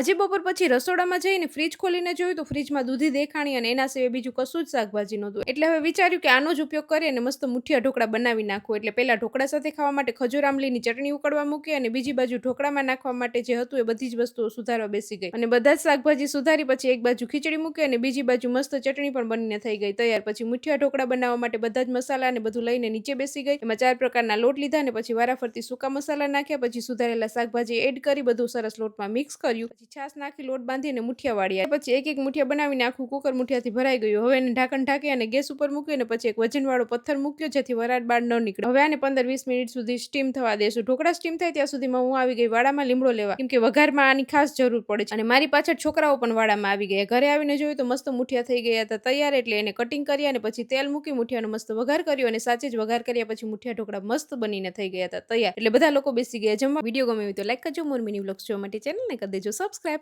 આજે બપોર પછી રસોડામાં જઈને ફ્રીજ ખોલીને જોયું તો ફ્રીજમાં દૂધી દેખાણી અને એના સિવાય બીજું કશું જ શાકભાજી નહોતું. એટલે હવે વિચાર્યું કે આનો જ ઉપયોગ કરી અને મસ્ત મુઠિયા ઢોકળા બનાવી નાખું. એટલે પહેલા ઢોકળા સાથે ખાવા માટે ખજૂર આમલીની ચટણી ઉકળવા મૂકી અને બીજી બાજુ ઢોકળામાં નાખવા માટે જે હતું એ બધી જ વસ્તુઓ સુધારવા બેસી ગઈ. અને બધા જ શાકભાજી સુધારી પછી એક બાજુ ખીચડી મૂકી અને બીજી બાજુ મસ્ત ચટણી પણ બનીને થઈ ગઈ. તૈયાર પછી મુઠિયા ઢોકળા બનાવવા માટે બધા જ મસાલા અને બધું લઈને નીચે બેસી ગઈ. એમાં ચાર પ્રકારના લોટ લીધા અને પછી વારાફરતી સૂકા મસાલા નાખ્યા. પછી સુધારેલા શાકભાજી એડ કરી બધું સરસ લોટમાં મિક્સ કર્યું. છાશ નાખી, લોટ બાંધી અને મુઠિયા વાળ્યા પછી એક એક મુઠિયા બનાવીને આખું કુકર મુઠિયાથી ભરાઈ ગયું. હવે એને ઢાંકણ ઢાંકી અને ગેસ ઉપર મૂક્યો અને પછી એક વજનવાળો પથ્થર મૂક્યો, જેથી વરાળ બાર ન નીકળે. હવે આને પંદર વીસ મિનિટ સુધી સ્ટીમ થવા દેશું. ઢોકળા સ્ટીમ થાય ત્યાં સુધીમાં હું આવી ગઈ વાડામાં લીમડો લેવા. કેમ કે વઘારમાં આની ખાસ જરૂર પડે છે. અને મારી પાછળ છોકરાઓ પણ વાડામાં આવી ગયા. ઘરે આવીને જોયું તો મસ્ત મુઠિયા થઈ ગયા હતા. તૈયાર એટલે એને કટિંગ કર્યા અને પછી તેલ મૂકી મુઠિયાનો મસ્ત વઘાર કર્યો અને સાચે જ વઘાર કર્યા પછી મુઠિયા ઢોકળા મસ્ત બનીને થઈ ગયા હતા. તૈયાર. એટલે બધા લોકો બેસી ગયા. જમવા. વીડિયો ગમે તો લાઈક કરજો. મોર મિની વ્લોગ્સ જોવા માટે ચેનલને કરી દેજો. সাবস্ক্রাইব